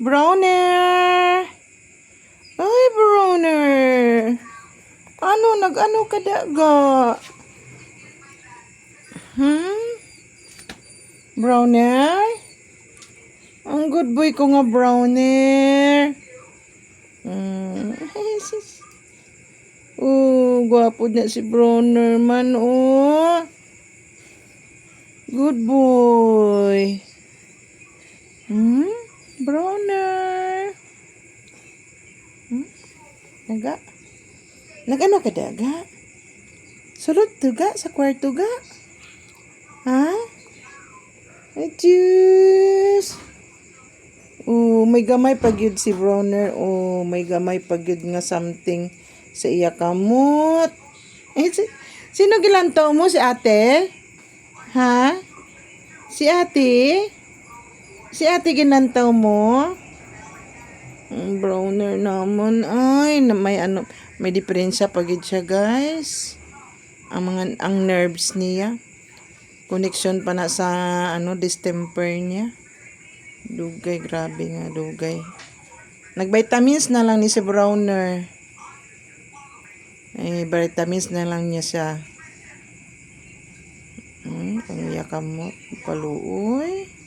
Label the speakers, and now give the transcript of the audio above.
Speaker 1: Browner! Ay, Browner! Ano, nag-ano ka daga? Hmm? Browner? Ang good boy ko nga, Browner. Hmm. Ay, sis. Oh, gwapo na si Browner man, oh. Good boy. Hmm? Browner. Hmm? Naga? Nagano ka daga? Sulod to ga? Sa kwarto ga? Ha? Ay, Diyos. Oh, may gamay pagyud si Browner. Oh, may gamay pagyud nga something sa iya kamot. Eh, si, sino gilantaw mo? Si ate? Ha? Si ate? Si ate ginantaw mo? Browner naman. Ay, may ano, may diferensya pagid siya, guys. Ang mga, ang nerves niya. Connection pa na sa, ano, distemper niya. Dugay, grabe nga, dugay. Nag-vitamins na lang ni si Browner. Eh, vitamins na lang niya siya. Hmm, ang yakamot. Paluoy.